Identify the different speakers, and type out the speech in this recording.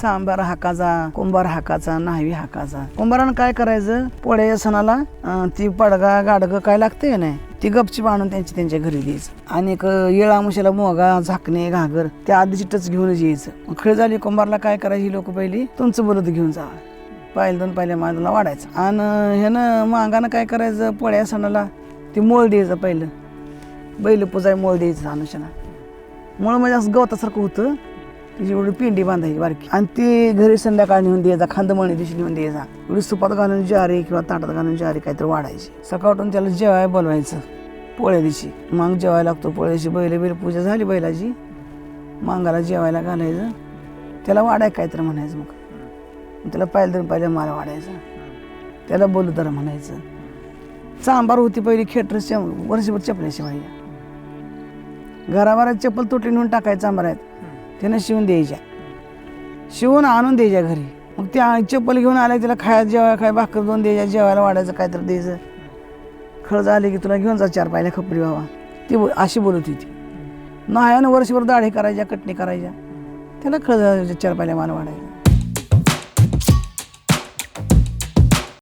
Speaker 1: सांबार हाकाचा कुंभार हाकाचा न्हावी हाकाचा. कुंभारानं काय करायचं? पोळ्या सणाला ती पडगा गाडगं काय लागते नाही? ती गपचीप आणून त्यांची त्यांच्या घरी द्यायचं. आणि एक येळामुशाला मोगा झाकणे घागर त्या आधीची टच घेऊनच यायचं. खेळ झाली कुंभारला काय करायची लोक पहिली? तुमचं बोलत घेऊन जावं पाहिलं दोन पहिल्या माजला वाढायचं. आणि ह्यानं मागानं काय करायचं? पोळ्या सणाला ती मोळ द्यायचं पहिलं. बैल पुजाय मोळ द्यायचं अनुषाला मुळ म्हणजे असं गवतासारखं होतं. तिची एवढी पिंडी बांधायची बारकी. आणि ती घरी संध्याकाळ नेऊन द्यायचा खांदमळणी दिवशी नेऊन द्यायचा एवढी सुपात घालून ज्वारी किंवा ताटात घालून ज्वारी काहीतरी वाढायची. सकाळ उठून त्याला जेवाय बोलवायचं पोळ्या दिवशी. मग जेवायला लागतो पोळ्या दिवशी बैल बैल पूजा झाली बैलाची. मांगाला जेवायला घालायचं. त्याला वाढाय काहीतरी म्हणायचं मग. त्याला पाहिलं तरी पाहिलं मारा वाढायचं. त्याला बोलू तर म्हणायचं. चांबार होती पहिली खेटर वर्षभर चपल्याशिवाय. घराभरात चप्पल तुटली नेऊन टाकायचं चांबार आहेत त्यानं शिवून द्यायच्या. शिवून आणून द्यायच्या घरी. मग त्या चप्पल घेऊन आल्या तिला खायला जेवायला खाय भाकर दोन द्यायच्या जेवायला वाढायचं काय तर द्यायचं. खळ आले की तुला घेऊन जा चार पाहिल्या खपरी बाबा. ती बो- अशी बोलत होती. नायानं वर्षभर दाढी करायच्या कटणी करायच्या. त्याला खळ चार पाहिल्या मान वाढायचं